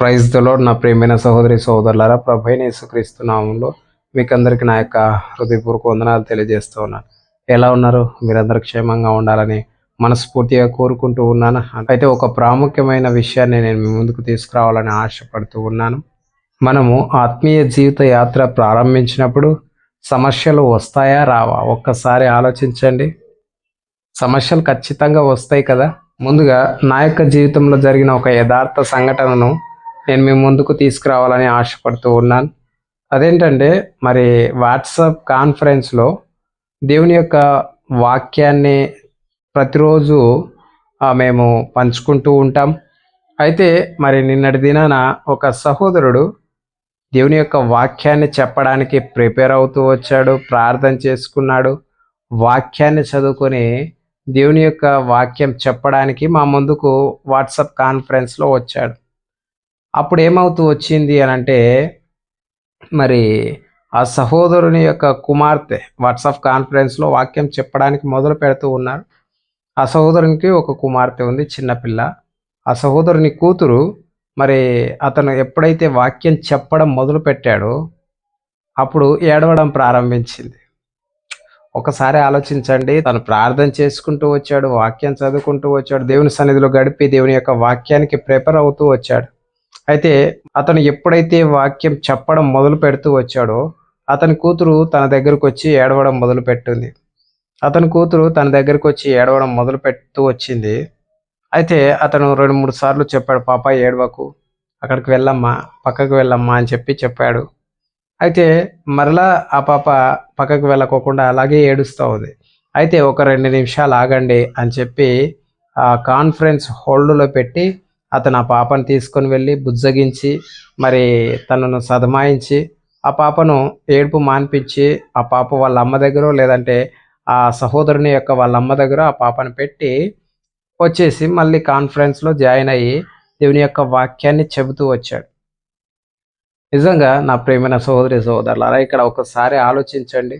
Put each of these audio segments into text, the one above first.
Praise దలో నా ప్రేమైన సహోదరి సహోదరులారా ప్రభైన యేసుక్రీస్తు నామంలో మీకు అందరికీ నా యొక్క హృదయపూర్వక వందనాలు తెలియజేస్తూ ఉన్నాను. ఎలా ఉన్నారు? మీరందరూ క్షేమంగా ఉండాలని మనస్ఫూర్తిగా కోరుకుంటూ ఉన్నాను. అయితే ఒక ప్రాముఖ్యమైన విషయాన్ని నేను మీ ముందుకు తీసుకురావాలని ఆశపడుతూ ఉన్నాను. మనము ఆత్మీయ జీవిత యాత్ర ప్రారంభించినప్పుడు సమస్యలు వస్తాయా రావా? ఒక్కసారి ఆలోచించండి. సమస్యలు ఖచ్చితంగా వస్తాయి కదా. ముందుగా నా యొక్క జీవితంలో జరిగిన ఒక యథార్థ సంఘటనను నేను మీ ముందుకు తీసుకురావాలని ఆశపడుతూ ఉన్నాను. అదేంటంటే మరి వాట్సాప్ కాన్ఫరెన్స్లో దేవుని యొక్క వాక్యాన్ని ప్రతిరోజు మేము పంచుకుంటూ ఉంటాం. అయితే మరి నిన్నటి దినాన ఒక సహోదరుడు దేవుని యొక్క వాక్యాన్ని చెప్పడానికి ప్రిపేర్ అవుతూ వచ్చాడు ప్రార్థన చేసుకున్నాడు. వాక్యాన్ని చదువుకొని దేవుని యొక్క వాక్యం చెప్పడానికి మా ముందుకు వాట్సాప్ కాన్ఫరెన్స్లో వచ్చాడు. అప్పుడు ఏమవుతూ వచ్చింది అని అంటే మరి ఆ సహోదరుని యొక్క కుమార్తె వాట్సాప్ కాన్ఫరెన్స్లో వాక్యం చెప్పడానికి మొదలు పెడుతూ ఉన్నారు. ఆ సహోదరునికి ఒక కుమార్తె ఉంది చిన్నపిల్ల ఆ సహోదరుని కూతురు మరి అతను ఎప్పుడైతే వాక్యం చెప్పడం మొదలు పెట్టాడో అప్పుడు ఏడవడం ప్రారంభించింది. ఒకసారి ఆలోచించండి తను ప్రార్థన చేసుకుంటూ వచ్చాడు వాక్యం చదువుకుంటూ వచ్చాడు దేవుని సన్నిధిలో గడిపి దేవుని యొక్క వాక్యానికి ప్రిపేర్ అవుతూ వచ్చాడు. అయితే అతను ఎప్పుడైతే వాక్యం చెప్పడం మొదలు పెడుతూ వచ్చాడో అతని కూతురు తన దగ్గరకు వచ్చి ఏడవడం మొదలు పెట్టింది. అతని కూతురు తన దగ్గరకు వచ్చి ఏడవడం మొదలు పెడుతూ వచ్చింది. అయితే అతను రెండు మూడు సార్లు చెప్పాడు పాప ఏడవకు. అక్కడికి వెళ్ళమ్మా పక్కకు వెళ్ళమ్మా అని చెప్పి చెప్పాడు. అయితే మరలా ఆ పాప పక్కకు వెళ్ళకోకుండా అలాగే ఏడుస్తూ ఉంది. అయితే ఒక రెండు నిమిషాలు ఆగండి అని చెప్పి ఆ కాన్ఫరెన్స్ హోల్డ్లో పెట్టి అతను ఆ పాపను తీసుకొని వెళ్ళి బుజ్జగించి మరి తనను సదమాయించి ఆ పాపను ఏడుపు మాన్పించి ఆ పాప వాళ్ళ అమ్మ దగ్గర లేదంటే ఆ సహోదరుని యొక్క వాళ్ళ అమ్మ దగ్గర ఆ పాపను పెట్టి వచ్చేసి మళ్ళీ కాన్ఫరెన్స్లో జాయిన్ అయ్యి దేవుని యొక్క వాక్యాన్ని చెబుతూ వచ్చాడు. నిజంగా నా ప్రేమైన సహోదరి సహోదరులారా ఇక్కడ ఒకసారి ఆలోచించండి.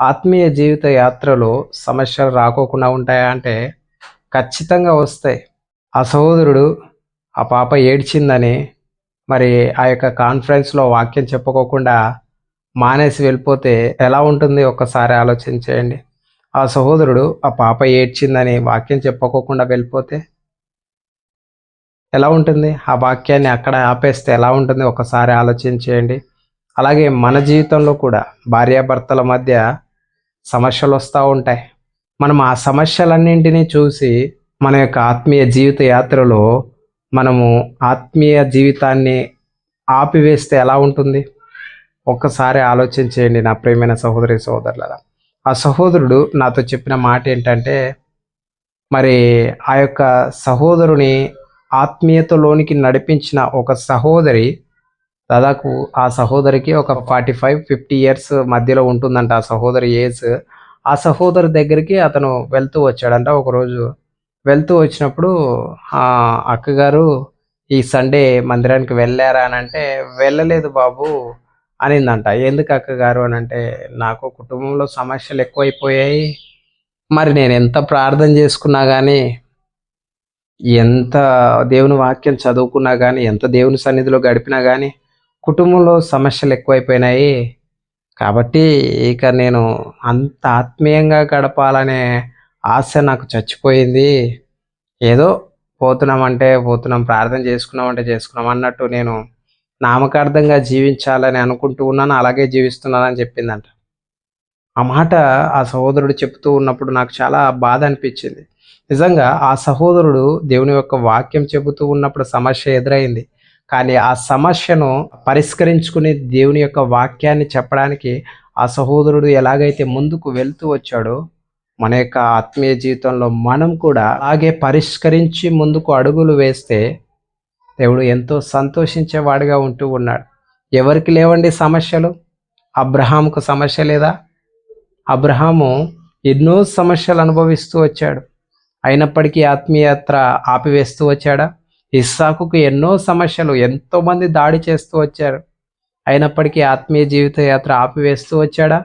ఆత్మీయ జీవిత యాత్రలో సమస్యలు రాకోకుండా ఉంటాయా అంటే ఖచ్చితంగా వస్తాయి. ఆ సహోదరుడు ఆ పాప ఏడ్చిందని మరి ఆ యొక్క కాన్ఫరెన్స్లో వాక్యం చెప్పుకోకుండా మానేసి వెళ్ళిపోతే ఎలా ఉంటుంది? ఒక్కసారి ఆలోచించేయండి. ఆ సహోదరుడు ఆ పాప ఏడ్చిందని వాక్యం చెప్పుకోకుండా వెళ్ళిపోతే ఎలా ఉంటుంది? ఆ వాక్యాన్ని అక్కడ ఆపేస్తే ఎలా ఉంటుంది? ఒకసారి ఆలోచించేయండి. అలాగే మన జీవితంలో కూడా భార్యాభర్తల మధ్య సమస్యలు వస్తూ ఉంటాయి. మనం ఆ సమస్యలన్నింటినీ చూసి మన యొక్క ఆత్మీయ జీవిత యాత్రలో మనము ఆత్మీయ జీవితాన్ని ఆపివేస్తే ఎలా ఉంటుంది? ఒక్కసారి ఆలోచించేయండి నా ప్రియమైన సహోదరి సహోదరులరా. ఆ సహోదరుడు నాతో చెప్పిన మాట ఏంటంటే మరి ఆ యొక్క సహోదరుని ఆత్మీయతలోనికి నడిపించిన ఒక సహోదరి దాదాపు ఆ సహోదరికి ఒక ఫార్టీ ఫైవ్ ఫిఫ్టీ ఇయర్స్ మధ్యలో ఉంటుందంట ఆ సహోదరి ఏజ్. ఆ సహోదరి దగ్గరికి అతను వెళ్తూ వచ్చాడంట. ఒకరోజు వెళ్తూ వచ్చినప్పుడు ఆ అక్కగారు ఈ సండే మందిరానికి వెళ్ళారా అని అంటే వెళ్ళలేదు బాబు అనిందంట. ఎందుకు అక్కగారు అని అంటే నాకు కుటుంబంలో సమస్యలు ఎక్కువైపోయాయి. మరి నేను ఎంత ప్రార్థన చేసుకున్నా కానీ ఎంత దేవుని వాక్యం చదువుకున్నా కానీ ఎంత దేవుని సన్నిధిలో గడిపినా కానీ కుటుంబంలో సమస్యలు ఎక్కువైపోయినాయి. కాబట్టి ఇక నేను అంత ఆత్మీయంగా గడపాలనే ఆశ నాకు చచ్చిపోయింది. ఏదో పోతున్నామంటే పోతున్నాం ప్రార్థన చేసుకున్నామంటే చేసుకున్నాం అన్నట్టు నేను నామకార్థంగా జీవించాలని అనుకుంటూ ఉన్నాను అలాగే జీవిస్తున్నానని చెప్పిందంట. ఆ మాట ఆ సహోదరుడు చెప్తూ ఉన్నప్పుడు నాకు చాలా బాధ అనిపించింది. నిజంగా ఆ సహోదరుడు దేవుని యొక్క వాక్యం చెబుతూ ఉన్నప్పుడు సమస్య ఎదురైంది. కానీ ఆ సమస్యను పరిష్కరించుకుని దేవుని యొక్క వాక్యాన్ని చెప్పడానికి ఆ సహోదరుడు ఎలాగైతే ముందుకు వెళ్తూ వచ్చాడో మన యొక్క ఆత్మీయ జీవితంలో మనం కూడా అలాగే పరిష్కరించి ముందుకు అడుగులు వేస్తే దేవుడు ఎంతో సంతోషించేవాడిగా ఉంటూ ఉన్నాడు. ఎవరికి లేవండి సమస్యలు? అబ్రహాముకు సమస్య లేదా? అబ్రహాము ఎన్నో సమస్యలు అనుభవిస్తూ వచ్చాడు. అయినప్పటికీ ఆత్మీయాత్ర ఆపివేస్తూ వచ్చాడా? ఇస్సాకుకు ఎన్నో సమస్యలు ఎంతోమంది దాడి చేస్తూ వచ్చారు. అయినప్పటికీ ఆత్మీయ జీవిత యాత్ర ఆపివేస్తూ వచ్చాడా?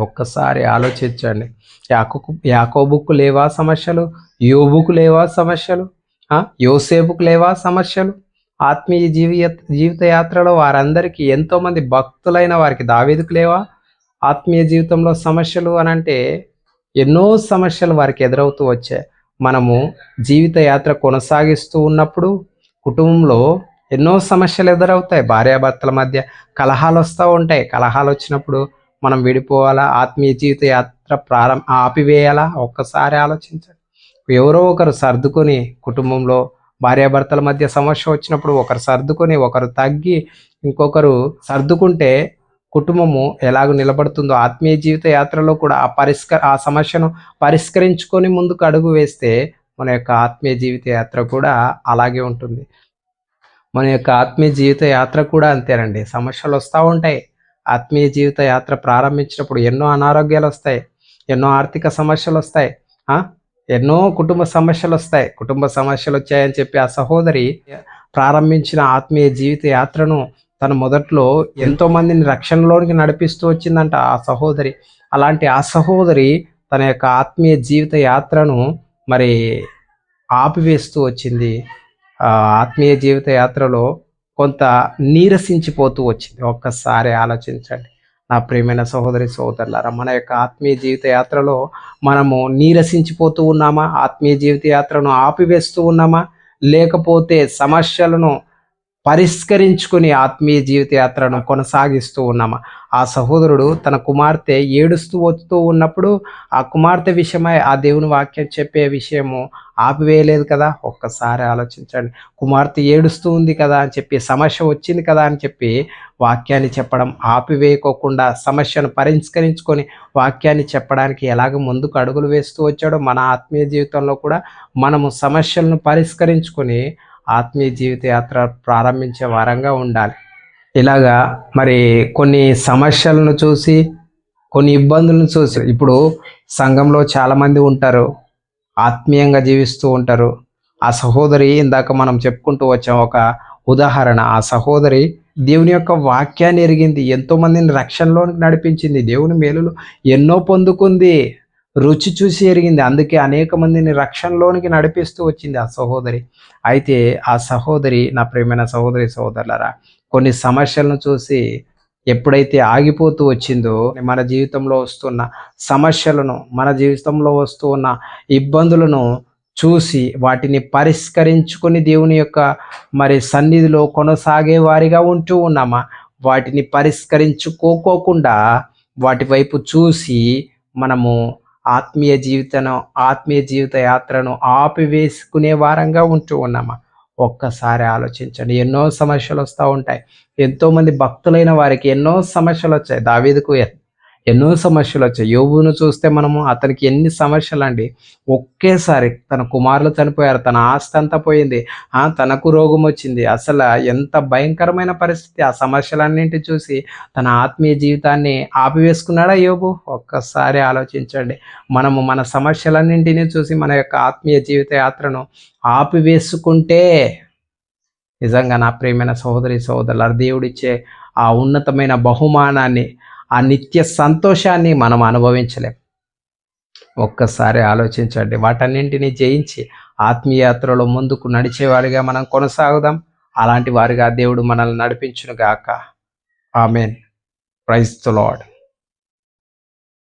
ఒక్కసారి ఆలోచించండి. యాకో యాకోబుకు లేవా సమస్యలు? యోబుకు లేవా సమస్యలు? యోసేపుకు లేవా సమస్యలు? ఆత్మీయ జీవిత జీవిత యాత్రలో వారందరికీ ఎంతోమంది భక్తులైన వారికి దావేదుకు లేవా? ఆత్మీయ జీవితంలో సమస్యలు అని అంటే ఎన్నో సమస్యలు వారికి ఎదురవుతూ వచ్చాయి. మనము జీవిత యాత్ర కొనసాగిస్తూ ఉన్నప్పుడు కుటుంబంలో ఎన్నో సమస్యలు ఎదురవుతాయి. భార్యాభర్తల మధ్య కలహాలు వస్తూ ఉంటాయి. కలహాలు వచ్చినప్పుడు మనం విడిపోవాలా? ఆత్మీయ జీవిత యాత్ర ప్రారంభ ఆపివేయాలా? ఒక్కసారి ఆలోచించండి. ఎవరో ఒకరు సర్దుకొని కుటుంబంలో భార్యాభర్తల మధ్య సమస్య వచ్చినప్పుడు ఒకరు సర్దుకొని ఒకరు తగ్గి ఇంకొకరు సర్దుకుంటే కుటుంబము ఎలాగ నిలబడుతుందో ఆత్మీయ జీవిత యాత్రలో కూడా ఆ పరిష్క ఆ సమస్యను పరిష్కరించుకొని ముందుకు అడుగు వేస్తే మన యొక్క ఆత్మీయ జీవిత యాత్ర కూడా అలాగే ఉంటుంది. మన యొక్క ఆత్మీయ జీవిత యాత్ర కూడా అంతేనండి. సమస్యలు వస్తూ ఉంటాయి. ఆత్మీయ జీవిత యాత్ర ప్రారంభించినప్పుడు ఎన్నో అనారోగ్యాలు వస్తాయి ఎన్నో ఆర్థిక సమస్యలు వస్తాయి ఎన్నో కుటుంబ సమస్యలు వస్తాయి కుటుంబ సమస్యలు వచ్చాయని చెప్పి ఆ సహోదరి ప్రారంభించిన ఆత్మీయ జీవిత యాత్రను తను మొదట్లో ఎంతో మందిని రక్షణలోనికి నడిపిస్తూ వచ్చిందంట ఆ సహోదరి. అలాంటి ఆ సహోదరి తన యొక్క ఆత్మీయ జీవిత యాత్రను మరి ఆపివేస్తూ వచ్చింది. ఆత్మీయ జీవిత యాత్రలో కొంత నీరసించిపోతూ వచ్చింది. ఒక్కసారి ఆలోచించండి. నా ప్రియమైన సహోదరి సహోదరులారా మన యొక్క ఆత్మీయ జీవిత యాత్రలో మనము నీరసించిపోతూ ఉన్నామా? ఆత్మీయ జీవిత యాత్రను ఆపివేస్తూ ఉన్నామా? లేకపోతే సమస్యలను పరిష్కరించుకుని ఆత్మీయ జీవిత యాత్రను కొనసాగిస్తూ ఉన్నామా? ఆ సహోదరుడు తన కుమార్తె ఏడుస్తూ వస్తూ ఉన్నప్పుడు ఆ కుమార్తె విషయమై ఆ దేవుని వాక్యం చెప్పే విషయము ఆపివేయలేదు కదా? ఒక్కసారి ఆలోచించండి. కుమార్తె ఏడుస్తూ ఉంది కదా అని చెప్పి సమస్య వచ్చింది కదా అని చెప్పి వాక్యాన్ని చెప్పడం ఆపివేయకోకుండా సమస్యను పరిష్కరించుకొని వాక్యాన్ని చెప్పడానికి ఎలాగ ముందుకు అడుగులు వేస్తూ వచ్చాడో మన ఆత్మీయ జీవితంలో కూడా మనము సమస్యలను పరిష్కరించుకొని ఆత్మీయ జీవిత యాత్ర ప్రారంభించే వారంగా ఉండాలి. ఇలాగా మరి కొన్ని సమస్యలను చూసి కొన్ని ఇబ్బందులను చూసి ఇప్పుడు సంఘంలో చాలామంది ఉంటారు ఆత్మీయంగా జీవిస్తూ ఉంటారు. ఆ సహోదరి ఇందాక మనం చెప్పుకుంటూ వచ్చాం ఒక ఉదాహరణ. ఆ సహోదరి దేవుని యొక్క వాక్యాన్ని ఎరిగింది ఎంతోమందిని రక్షణలోనికి నడిపించింది దేవుని మేలులు ఎన్నో పొందుకుంది. రుచి చూసి ఎరిగింది. అందుకే అనేక మందిని రక్షణలోనికి నడిపిస్తూ వచ్చింది ఆ సహోదరి. అయితే ఆ సహోదరి నా ప్రియమైన సహోదరి సహోదరులరా కొన్ని సమస్యలను చూసి ఎప్పుడైతే ఆగిపోతూ వచ్చిందో మన జీవితంలో వస్తున్న సమస్యలను మన జీవితంలో వస్తూ ఉన్న ఇబ్బందులను చూసి వాటిని పరిష్కరించుకొని దేవుని యొక్క మరి సన్నిధిలో కొనసాగే వారిగా ఉంటూ ఉన్నామా? వాటిని పరిష్కరించుకోకోకుండా వాటి వైపు చూసి మనము ఆత్మీయ జీవితను ఆత్మీయ జీవిత యాత్రను ఆపివేసుకునే వారంగా ఉంటూ ఉన్నామా? ఒక్కసారి ఆలోచించండి. ఎన్నో సమస్యలు వస్తూ ఉంటాయి. ఎంతోమంది భక్తులైన వారికి ఎన్నో సమస్యలు వచ్చాయి. దావీదుకు ఎన్నో సమస్యలు వచ్చాయి. యోబును చూస్తే మనము అతనికి ఎన్ని సమస్యలు అండి ఒకేసారి తన కుమారులు చనిపోయారు తన ఆస్తి అంతా పోయింది. తనకు రోగం వచ్చింది. అసలు ఎంత భయంకరమైన పరిస్థితి. ఆ సమస్యలన్నింటి చూసి తన ఆత్మీయ జీవితాన్ని ఆపివేసుకున్నాడా యోబు? ఒక్కసారి ఆలోచించండి. మనము మన సమస్యలన్నింటినీ చూసి మన యొక్క ఆత్మీయ జీవిత యాత్రను ఆపివేసుకుంటే నిజంగా నా ప్రియమైన సహోదరి సహోదరుల దేవుడిచ్చే ఆ ఉన్నతమైన బహుమానాన్ని ఆ నిత్య సంతోషాన్ని మనం అనుభవించలేం. ఒక్కసారి ఆలోచించండి వాటన్నింటినీ జయించి ఆత్మీయాత్రలో ముందుకు నడిచేవారిగా మనం కొనసాగుదాం. అలాంటి వారిగా దేవుడు మనల్ని నడిపించునుగాక. ఆమెన్. Praise the lord